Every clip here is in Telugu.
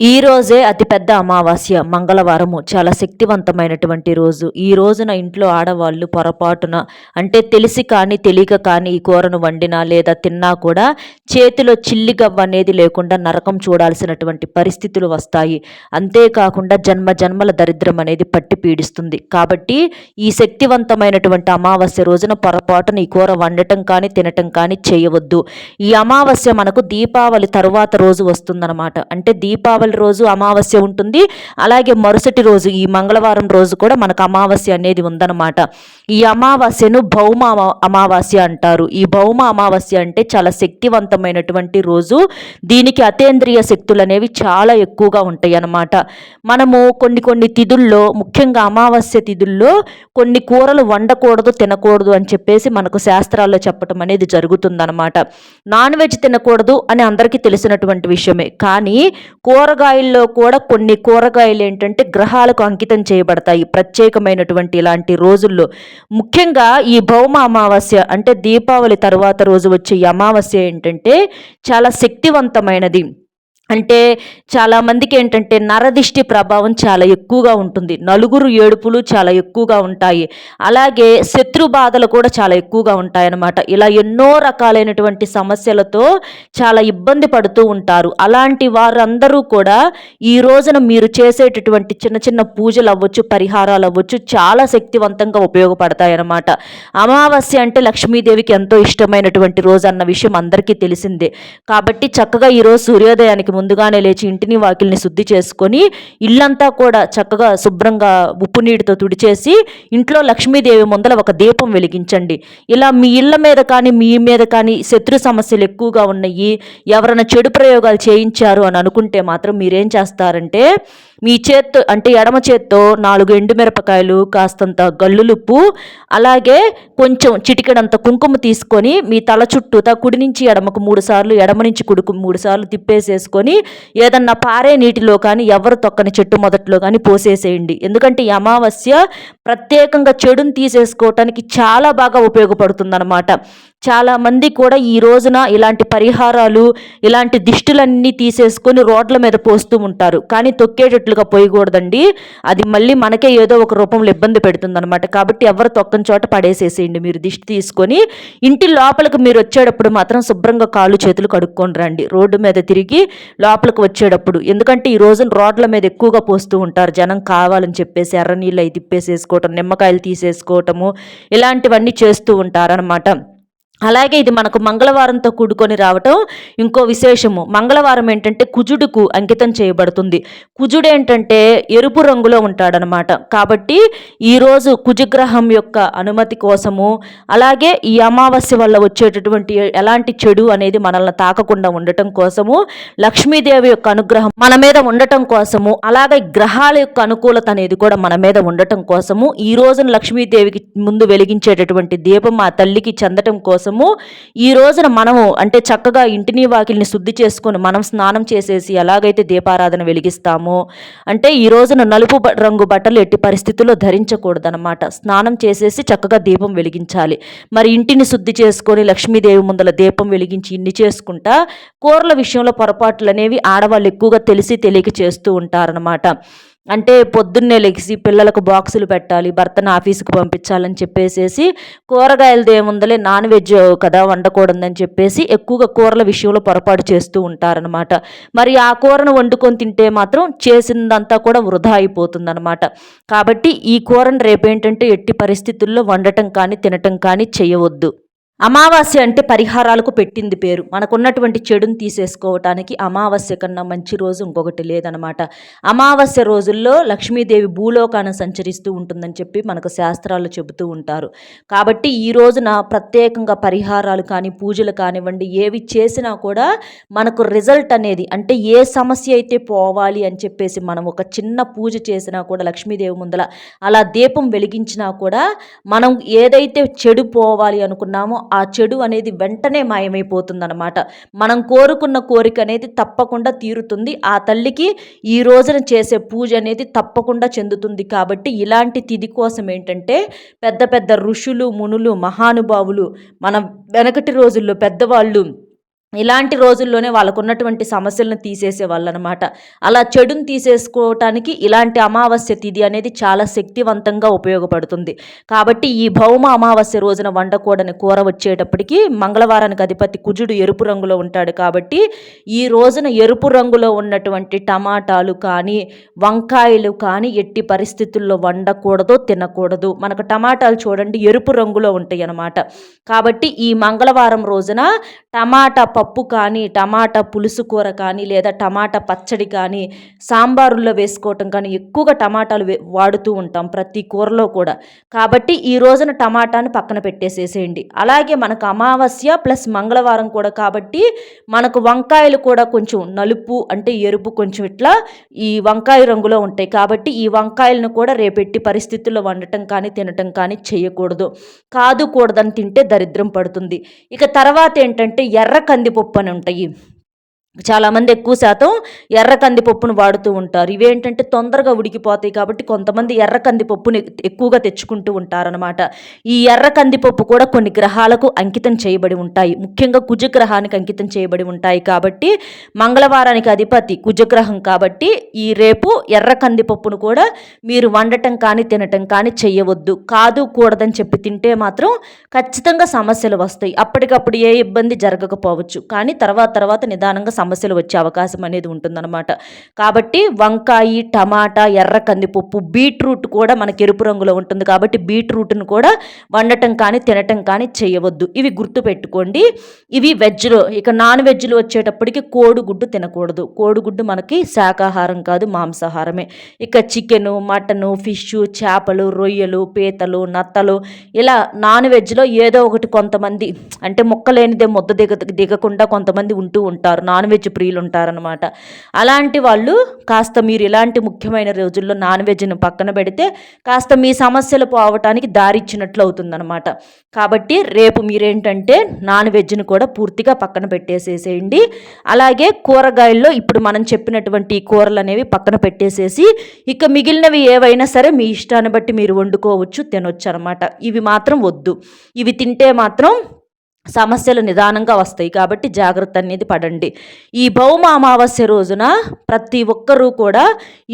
ఈ రోజే అతిపెద్ద అమావాస్య మంగళవారము చాలా శక్తివంతమైనటువంటి రోజు. ఈ రోజున ఇంట్లో ఆడవాళ్ళు పొరపాటున అంటే తెలిసి కానీ తెలియక కానీ ఈ కూరను వండినా లేదా తిన్నా కూడా చేతిలో చిల్లిగవ్వ అనేది లేకుండా నరకం చూడాల్సినటువంటి పరిస్థితులు వస్తాయి. అంతేకాకుండా జన్మ జన్మల దరిద్రం అనేది పట్టి పీడిస్తుంది. కాబట్టి ఈ శక్తివంతమైనటువంటి అమావాస్య రోజున పొరపాటున ఈ కూర వండటం కానీ తినటం కానీ చేయవద్దు. ఈ అమావాస్య మనకు దీపావళి తరువాత రోజు వస్తుందన్నమాట. అంటే దీపావళి దీపావళి రోజు అమావాస్య ఉంటుంది. అలాగే మరుసటి రోజు ఈ మంగళవారం రోజు కూడా మనకు అమావాస్య అనేది ఉందన్నమాట. ఈ అమావాస్యను భౌమ అమావాస్య అంటారు. ఈ భౌమ అమావాస్య అంటే చాలా శక్తివంతమైనటువంటి రోజు. దీనికి అతేంద్రియ శక్తులు అనేవి చాలా ఎక్కువగా ఉంటాయి అన్నమాట మనము కొన్ని కొన్ని తిథుల్లో ముఖ్యంగా అమావాస్య తిథుల్లో కొన్ని కూరలు వండకూడదు తినకూడదు అని చెప్పేసి మనకు శాస్త్రాల్లో చెప్పటం అనేది జరుగుతుందన్నమాట. నాన్ వెజ్ తినకూడదు అని అందరికీ తెలిసినటువంటి విషయమే. కానీ కూర కూరగాయల్లో కూడా కొన్ని కూరగాయలు ఏంటంటే గ్రహాలకు అంకితం చేయబడతాయి. ప్రత్యేకమైనటువంటి ఇలాంటి రోజుల్లో. ముఖ్యంగా ఈ భౌమ అమావాస్య అంటే దీపావళి తర్వాత రోజు వచ్చే అమావాస్య ఏంటంటే చాలా శక్తివంతమైనది. అంటే చాలామందికి ఏంటంటే నరదిష్టి ప్రభావం చాలా ఎక్కువగా ఉంటుంది. నలుగురు ఏడుపులు చాలా ఎక్కువగా ఉంటాయి. అలాగే శత్రు బాధలు కూడా చాలా ఎక్కువగా ఉంటాయన్నమాట. ఇలా ఎన్నో రకాలైనటువంటి సమస్యలతో చాలా ఇబ్బంది పడుతూ ఉంటారు. అలాంటి వారందరూ కూడా ఈ రోజున మీరు చేసేటటువంటి చిన్న చిన్న పూజలు అవ్వచ్చు పరిహారాలు అవ్వచ్చు చాలా శక్తివంతంగా ఉపయోగపడతాయి అన్నమాట అమావాస్య అంటే లక్ష్మీదేవికి ఎంతో ఇష్టమైనటువంటి రోజు అన్న విషయం అందరికీ తెలిసిందే. కాబట్టి చక్కగా ఈరోజు సూర్యోదయానికి ముందుగానే లేచి ఇంటిని వాకిల్ని శుద్ధి చేసుకొని ఇల్లంతా కూడా చక్కగా శుభ్రంగా ఉప్పు నీటితో తుడిచేసి ఇంట్లో లక్ష్మీదేవి ముందల ఒక దీపం వెలిగించండి. ఇలా మీ ఇళ్ళ మీద కానీ మీ మీద కానీ శత్రు సమస్యలు ఎక్కువగా ఉన్నాయి. ఎవరైనా చెడు ప్రయోగాలు చేయించారు అని అనుకుంటే మాత్రం మీరేం చేస్తారంటే మీ చేత్తో అంటే ఎడమ చేత్తో నాలుగు ఎండుమిరపకాయలు కాస్తంత గల్లులుప్పు అలాగే కొంచెం చిటికెడంత కుంకుమ తీసుకొని మీ తల చుట్టూతా కుడి నుంచి ఎడమకు మూడు సార్లు ఎడమ నుంచి కుడుకు మూడు సార్లు తిప్పేసేసుకొని ఏదన్నా పారే నీటిలో కానీ ఎవరు తొక్కని చెట్టు మొదట్లో కానీ పోసేసేయండి. ఎందుకంటే ఈ అమావాస్య ప్రత్యేకంగా చెడుని తీసేసుకోవటానికి చాలా బాగా ఉపయోగపడుతుందన్నమాట. చాలామంది కూడా ఈ రోజున ఇలాంటి పరిహారాలు ఇలాంటి దిష్టులన్నీ తీసేసుకొని రోడ్ల మీద పోస్తూ ఉంటారు. కానీ తొక్కేటట్లుగా పోయకూడదండి. అది మళ్ళీ మనకే ఏదో ఒక రూపంలో ఇబ్బంది పెడుతుందనమాట కాబట్టి ఎవరు తొక్కని చోట పడేసేసేయండి. మీరు దిష్టి తీసుకొని ఇంటి లోపలికి మీరు వచ్చేటప్పుడు మాత్రం శుభ్రంగా కాళ్ళు చేతులు కడుక్కొని రండి. రోడ్డు మీద తిరిగి లోపలికి వచ్చేటప్పుడు. ఎందుకంటే ఈ రోజున రోడ్ల మీద ఎక్కువగా పోస్తూ ఉంటారు. జనం కావాలని చెప్పేసి ఎర్ర నీళ్ళు అవి తిప్పేసేసుకోవటం నిమ్మకాయలు తీసేసుకోవటము ఇలాంటివన్నీ చేస్తూ ఉంటారనమాట అలాగే ఇది మనకు మంగళవారంతో కూడుకొని రావటం ఇంకో విశేషము. మంగళవారం ఏంటంటే కుజుడుకు అంకితం చేయబడుతుంది. కుజుడు ఏంటంటే ఎరుపు రంగులో ఉంటాడనమాట. కాబట్టి ఈరోజు కుజగ్రహం యొక్క అనుమతి కోసము అలాగే ఈ అమావాస్య వల్ల వచ్చేటటువంటి ఎలాంటి చెడు అనేది మనల్ని తాకకుండా ఉండటం కోసము లక్ష్మీదేవి యొక్క అనుగ్రహం మన మీద ఉండటం కోసము అలాగే గ్రహాల యొక్క అనుకూలత అనేది కూడా మన మీద ఉండటం కోసము ఈ రోజున లక్ష్మీదేవికి ముందు వెలిగించేటటువంటి దీపం ఆ తల్లికి చెందటం కోసం కోసము ఈ రోజున మనము అంటే చక్కగా ఇంటిని వాకిల్ని శుద్ధి చేసుకొని మనం స్నానం చేసేసి ఎలాగైతే దీపారాధన వెలిగిస్తామో అంటే ఈ రోజున నలుపు రంగు బట్టలు ఎట్టి పరిస్థితుల్లో ధరించకూడదనమాట స్నానం చేసేసి చక్కగా దీపం వెలిగించాలి. మరి ఇంటిని శుద్ధి చేసుకొని లక్ష్మీదేవి ముందల దీపం వెలిగించి ఇన్ని చేసుకుంటా కూరల విషయంలో పొరపాట్లు అనేవి ఆడవాళ్ళు ఎక్కువగా తెలిసి తెలియక చేస్తూ ఉంటారనమాట అంటే పొద్దున్నే లెగిసి పిల్లలకు బాక్సులు పెట్టాలి భర్తను ఆఫీస్కి పంపించాలని చెప్పేసేసి కూరగాయలది ఏముందలే నాన్ వెజ్ కదా వండకూడదని చెప్పేసి ఎక్కువగా కూరల విషయంలో పొరపాటు చేస్తూ ఉంటారనమాట మరి ఆ కూరను వండుకొని తింటే మాత్రం చేసిందంతా కూడా వృధా అయిపోతుందనమాట కాబట్టి ఈ కూరను రేపేంటంటే ఎట్టి పరిస్థితుల్లో వండటం కానీ తినటం కానీ చేయవద్దు. అమావాస్య అంటే పరిహారాలకు పెట్టింది పేరు. మనకున్నటువంటి చెడుని తీసేసుకోవటానికి అమావాస్య కన్నా మంచి రోజు ఇంకొకటి లేదనమాట. అమావాస్య రోజుల్లో లక్ష్మీదేవి భూలోకాన్ని సంచరిస్తూ ఉంటుందని చెప్పి మనకు శాస్త్రాలు చెబుతూ ఉంటారు. కాబట్టి ఈ రోజున ప్రత్యేకంగా పరిహారాలు కానీ పూజలు కానివ్వండి ఏవి చేసినా కూడా మనకు రిజల్ట్ అనేది అంటే ఏ సమస్య అయితే పోవాలి అని చెప్పేసి మనం ఒక చిన్న పూజ చేసినా కూడా లక్ష్మీదేవి ముందల అలా దీపం వెలిగించినా కూడా మనం ఏదైతే చెడు పోవాలి అనుకున్నామో ఆ చెడు అనేది వెంటనే మాయమైపోతుందన్నమాట. మనం కోరుకున్న కోరిక అనేది తప్పకుండా తీరుతుంది. ఆ తల్లికి ఈ రోజున చేసే పూజ అనేది తప్పకుండా చెందుతుంది. కాబట్టి ఇలాంటి తిది కోసం ఏంటంటే పెద్ద పెద్ద ఋషులు మునులు మహానుభావులు మన వెనకటి రోజుల్లో పెద్దవాళ్ళు ఇలాంటి రోజుల్లోనే వాళ్ళకు ఉన్నటువంటి సమస్యలను తీసేసే వాళ్ళు అనమాట అలా చెడుని తీసేసుకోవటానికి ఇలాంటి అమావాస్య తిథి అనేది చాలా శక్తివంతంగా ఉపయోగపడుతుంది. కాబట్టి ఈ భౌమ అమావాస్య రోజున వండకూడని కూర వచ్చేటప్పటికి మంగళవారానికి అధిపతి కుజుడు ఎరుపు రంగులో ఉంటాడు కాబట్టి ఈ రోజున ఎరుపు రంగులో ఉన్నటువంటి టమాటాలు కానీ వంకాయలు కానీ ఎట్టి పరిస్థితుల్లో వండకూడదు తినకూడదు. మనకు టమాటాలు చూడండి ఎరుపు రంగులో ఉంటాయి అన్నమాట కాబట్టి ఈ మంగళవారం రోజున టమాటా పప్పు కానీ టమాటా పులుసు కూర కానీ లేదా టమాటా పచ్చడి కానీ సాంబారుల్లో వేసుకోవటం కానీ ఎక్కువగా టమాటాలు వాడుతూ ఉంటాం ప్రతి కూరలో కూడా. కాబట్టి ఈ రోజున టమాటాను పక్కన పెట్టేసేసేయండి. అలాగే మనకు అమావాస్య ప్లస్ మంగళవారం కూడా కాబట్టి మనకు వంకాయలు కూడా కొంచెం నలుపు అంటే ఎరుపు కొంచెం ఇట్లా ఈ వంకాయ రంగులో ఉంటాయి. కాబట్టి ఈ వంకాయలను కూడా రేపెట్టి పరిస్థితుల్లో వండటం కానీ తినటం కానీ చేయకూడదు. కాదు కూడదని తింటే దరిద్రం పడుతుంది. ఇక తర్వాత ఏంటంటే ఎర్ర కంది కందిపప్పు అని ఉంటాయి చాలామంది ఎక్కువ శాతం ఎర్ర కందిపప్పును వాడుతూ ఉంటారు. ఇవేంటంటే తొందరగా ఉడికిపోతాయి కాబట్టి కొంతమంది ఎర్ర కందిపప్పుని ఎక్కువగా తెచ్చుకుంటూ ఉంటారనమాట ఈ ఎర్ర కందిపప్పు కూడా కొన్ని గ్రహాలకు అంకితం చేయబడి ఉంటాయి. ముఖ్యంగా కుజగ్రహానికి అంకితం చేయబడి ఉంటాయి కాబట్టి మంగళవారానికి అధిపతి కుజగ్రహం కాబట్టి ఈ రేపు ఎర్ర కందిపప్పును కూడా మీరు వండటం కానీ తినటం కానీ చేయవద్దు కాదు కూడదని చెప్పి తింటే మాత్రం ఖచ్చితంగా సమస్యలు వస్తాయి. అప్పటికప్పుడు ఏ ఇబ్బంది జరగకపోవచ్చు. కానీ తర్వాత తర్వాత నిదానంగా సమస్యలు వచ్చే అవకాశం అనేది ఉంటుందన్నమాట. కాబట్టి వంకాయ టమాటా ఎర్ర కందిపప్పు బీట్రూట్ కూడా మనకి ఎరుపు రంగులో ఉంటుంది. కాబట్టి బీట్రూట్ను కూడా వండటం కానీ తినటం కానీ చేయవద్దు. ఇవి గుర్తుపెట్టుకోండి. ఇవి వెజ్లో ఇక నాన్ వెజ్లు వచ్చేటప్పటికి కోడిగుడ్డు తినకూడదు. కోడిగుడ్డు మనకి శాకాహారం కాదు మాంసాహారమే. ఇక చికెను మటను ఫిష్ చేపలు రొయ్యలు పీతలు నత్తలు ఇలా నాన్ వెజ్లో ఏదో ఒకటి కొంతమంది అంటే మొక్కలేనిదే ముద్ద దిగ దిగకుండా కొంతమంది ఉంటూ ఉంటారు. నాన్ వెజ్ ప్రియులు ఉంటారనమాట అలాంటి వాళ్ళు కాస్త మీరు ఇలాంటి ముఖ్యమైన రోజుల్లో నాన్ వెజ్ను పక్కన పెడితే కాస్త మీ సమస్యలు పోవటానికి దారిచ్చినట్లు అవుతుందనమాట కాబట్టి రేపు మీరేంటంటే నాన్ వెజ్ను కూడా పూర్తిగా పక్కన పెట్టేసేసేయండి. అలాగే కూరగాయల్లో ఇప్పుడు మనం చెప్పినటువంటి కూరలు అనేవి పక్కన పెట్టేసేసి ఇక మిగిలినవి ఏవైనా సరే మీ ఇష్టాన్ని బట్టి మీరు వండుకోవచ్చు తినొచ్చు అనమాట ఇవి మాత్రం వద్దు. ఇవి తింటే మాత్రం సమస్యలు నిదానంగా వస్తాయి కాబట్టి జాగ్రత్త అనేది పడండి. ఈ భౌమ అమావాస్య రోజున ప్రతి ఒక్కరూ కూడా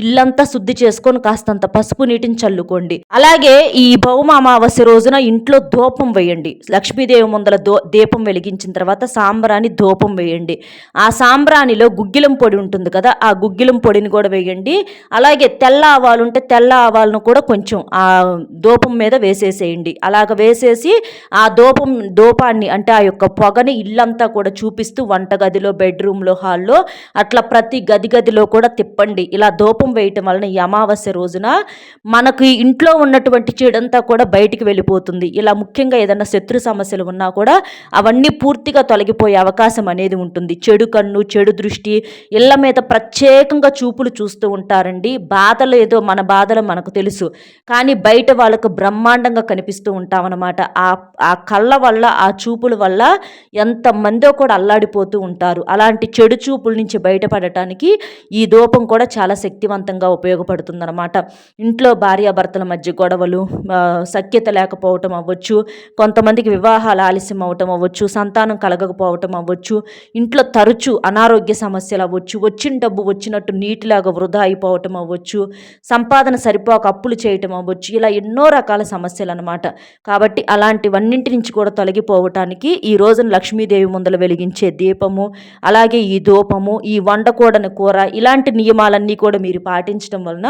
ఇల్లంతా శుద్ధి చేసుకొని కాస్తంత పసుపు నీటిని చల్లుకోండి. అలాగే ఈ భౌమ అమావాస్య రోజున ఇంట్లో ధూపం వేయండి. లక్ష్మీదేవి ముందల దో దీపం వెలిగించిన తర్వాత సాంబ్రాణి ధూపం వేయండి. ఆ సాంబ్రాణిలో గుగ్గిలం పొడి ఉంటుంది కదా ఆ గుగ్గిలం పొడిని కూడా వేయండి. అలాగే తెల్ల ఆవాలు ఉంటే తెల్ల ఆవాలను కూడా కొంచెం ఆ ధూపం మీద వేసేసేయండి. అలాగ వేసేసి ఆ ధూపం ధూపాన్ని అంటే ఆ యొక్క పొగని ఇల్లంతా కూడా చూపిస్తూ వంటగదిలో బెడ్రూమ్లో హాల్లో అట్లా ప్రతి గది గదిలో కూడా తిప్పండి. ఇలా దూపం వేయటం వలన ఈ అమావాస్య రోజున మనకు ఇంట్లో ఉన్నటువంటి చెడంతా కూడా బయటికి వెళ్ళిపోతుంది. ఇలా ముఖ్యంగా ఏదైనా శత్రు సమస్యలు ఉన్నా కూడా అవన్నీ పూర్తిగా తొలగిపోయే అవకాశం అనేది ఉంటుంది. చెడు కన్ను చెడు దృష్టి ఇళ్ళ మీద ప్రత్యేకంగా చూపులు చూస్తూ ఉంటారండి. బాధలు ఏదో మన బాధలు మనకు తెలుసు. కానీ బయట వాళ్ళకు బ్రహ్మాండంగా కనిపిస్తూ ఉంటామన్నమాట. ఆ ఆ కళ్ళ వల్ల ఆ చూపు చూపుల వల్ల ఎంతమందో కూడా అల్లాడిపోతూ ఉంటారు. అలాంటి చెడు చూపుల నుంచి బయటపడటానికి ఈ దూపం కూడా చాలా శక్తివంతంగా ఉపయోగపడుతుందన్నమాట. ఇంట్లో భార్యాభర్తల మధ్య గొడవలు సఖ్యత లేకపోవటం అవ్వచ్చు కొంతమందికి వివాహాలు ఆలస్యం అవటం అవ్వచ్చు సంతానం కలగకపోవటం అవ్వచ్చు ఇంట్లో తరచు అనారోగ్య సమస్యలు అవ్వచ్చు వచ్చిన డబ్బు వచ్చినట్టు నీటిలాగా వృధా అయిపోవటం అవ్వచ్చు సంపాదన సరిపోక అప్పులు చేయటం అవ్వచ్చు ఇలా ఎన్నో రకాల సమస్యలు అనమాట కాబట్టి అలాంటివన్నింటి నుంచి కూడా తొలగిపోవటానికి చేయడానికి ఈ రోజున లక్ష్మీదేవి ముందల వెలిగించే దీపము అలాగే ఈ ధూపము ఈ వండకూడని కూర ఇలాంటి నియమాలన్నీ కూడా మీరు పాటించడం వలన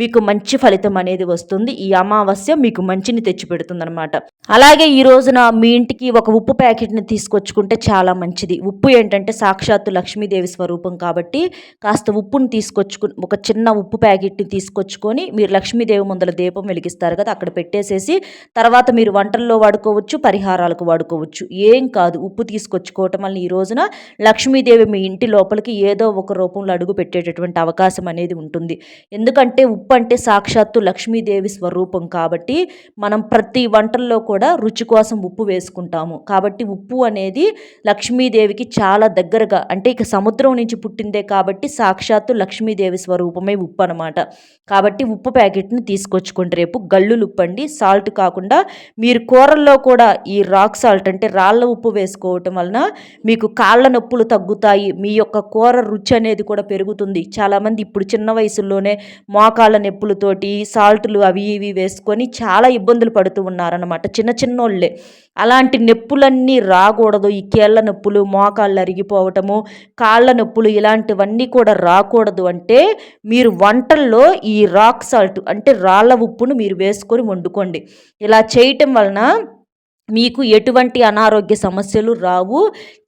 మీకు మంచి ఫలితం అనేది వస్తుంది. ఈ అమావాస్య మీకు మంచిని తెచ్చిపెడుతుంది అనమాట అలాగే ఈ రోజున మీ ఇంటికి ఒక ఉప్పు ప్యాకెట్ని తీసుకొచ్చుకుంటే చాలా మంచిది. ఉప్పు ఏంటంటే సాక్షాత్తు లక్ష్మీదేవి స్వరూపం కాబట్టి కాస్త ఉప్పును తీసుకొచ్చుకు ఒక చిన్న ఉప్పు ప్యాకెట్ని తీసుకొచ్చుకొని మీరు లక్ష్మీదేవి ముందల దీపం వెలిగిస్తారు కదా అక్కడ పెట్టేసేసి తర్వాత మీరు వంటల్లో వాడుకోవచ్చు పరిహారాలకు వాడుకోవచ్చు. ఏం కాదు. ఉప్పు తీసుకొచ్చుకోవటం వల్ల ఈ రోజున లక్ష్మీదేవి మీ ఇంటి లోపలికి ఏదో ఒక రూపంలో అడుగు పెట్టేటటువంటి అవకాశం అనేది ఉంటుంది. ఎందుకంటే ఉప్పు అంటే సాక్షాత్తు లక్ష్మీదేవి స్వరూపం కాబట్టి మనం ప్రతి వంటల్లో కూడా రుచి కోసం ఉప్పు వేసుకుంటాము. కాబట్టి ఉప్పు అనేది లక్ష్మీదేవికి చాలా దగ్గరగా అంటే ఇక సముద్రం నుంచి పుట్టిందే కాబట్టి సాక్షాత్తు లక్ష్మీదేవి స్వరూపమే ఉప్పు అనమాట కాబట్టి ఉప్పు ప్యాకెట్ని తీసుకొచ్చుకోండి. రేపు గల్లులు ఉప్పు అండి సాల్ట్ కాకుండా మీరు కూరల్లో కూడా ఈ రాక్ సాల్ట్ అంటే రాళ్ళ ఉప్పు వేసుకోవటం వలన మీకు కాళ్ళ నొప్పులు తగ్గుతాయి. మీ యొక్క కూర రుచి అనేది కూడా పెరుగుతుంది. చాలామంది ఇప్పుడు చిన్న వయసులోనే మోకాళ్ళ నొప్పులతోటి సాల్ట్లు అవి ఇవి వేసుకొని చాలా ఇబ్బందులు పడుతూ ఉన్నారనమాట చిన్న చిన్నోళ్ళే. అలాంటి నొప్పులన్నీ రాకూడదు. ఈ కీళ్ళ నొప్పులు మోకాళ్ళు అరిగిపోవటము కాళ్ళ నొప్పులు ఇలాంటివన్నీ కూడా రాకూడదు అంటే మీరు వంటల్లో ఈ రాక్ సాల్ట్ అంటే రాళ్ళ ఉప్పును మీరు వేసుకొని వండుకోండి. ఇలా చేయటం వలన మీకు ఎటువంటి అనారోగ్య సమస్యలు రావు.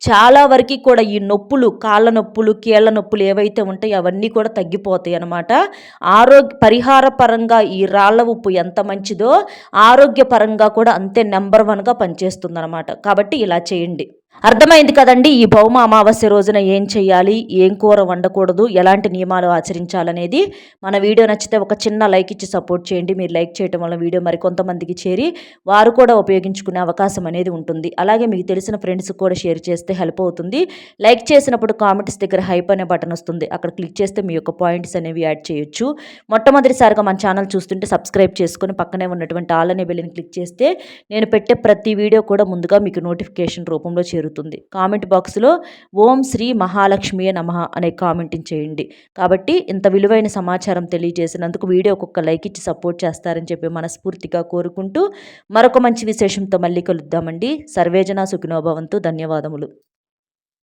చాలా వరకు కూడా ఈ నొప్పులు కాళ్ళ నొప్పులు కీళ్ళ నొప్పులు ఏవైతే ఉంటాయో అవన్నీ కూడా తగ్గిపోతాయి అన్నమాట. ఆరోగ్య పరిహార పరంగా ఈ రాళ్ళ ఉప్పు ఎంత మంచిదో ఆరోగ్యపరంగా కూడా అంతే నెంబర్ వన్గా పనిచేస్తుంది అనమాట కాబట్టి ఇలా చేయండి. అర్థమైంది కదండి ఈ భౌమ అమావాస్య రోజున ఏం చేయాలి ఏం కూర వండకూడదు ఎలాంటి నియమాలు ఆచరించాలనేది మన వీడియో నచ్చితే ఒక చిన్న లైక్ ఇచ్చి సపోర్ట్ చేయండి. మీరు లైక్ చేయడం వల్ల వీడియో మరి కొంతమందికి చేరి వారు కూడా ఉపయోగించుకునే అవకాశం అనేది ఉంటుంది. అలాగే మీకు తెలిసిన ఫ్రెండ్స్కి కూడా షేర్ చేస్తే హెల్ప్ అవుతుంది. లైక్ చేసినప్పుడు కామెంట్స్ దగ్గర హైప్ అనే బటన్ వస్తుంది. అక్కడ క్లిక్ చేస్తే మీ యొక్క పాయింట్స్ అనేవి యాడ్ చేయొచ్చు. మొట్టమొదటిసారిగా మన ఛానల్ చూస్తుంటే సబ్స్క్రైబ్ చేసుకుని పక్కనే ఉన్నటువంటి ఆల్ అనే బెల్లిని క్లిక్ చేస్తే నేను పెట్టే ప్రతి వీడియో కూడా ముందుగా మీకు నోటిఫికేషన్ రూపంలో చేరుతుంది. జరుగుతుంది కామెంట్ బాక్స్లో ఓం శ్రీ మహాలక్ష్మి నమ అనే కామెంటింగ్ చేయండి. కాబట్టి ఇంత విలువైన సమాచారం తెలియజేసినందుకు వీడియో ఒక్కొక్క లైక్ ఇచ్చి సపోర్ట్ చేస్తారని చెప్పి మనస్ఫూర్తిగా కోరుకుంటూ మరొక మంచి విశేషంతో మళ్ళీ కలుద్దామండి. సర్వేజన సుఖినోభవంతో. ధన్యవాదములు.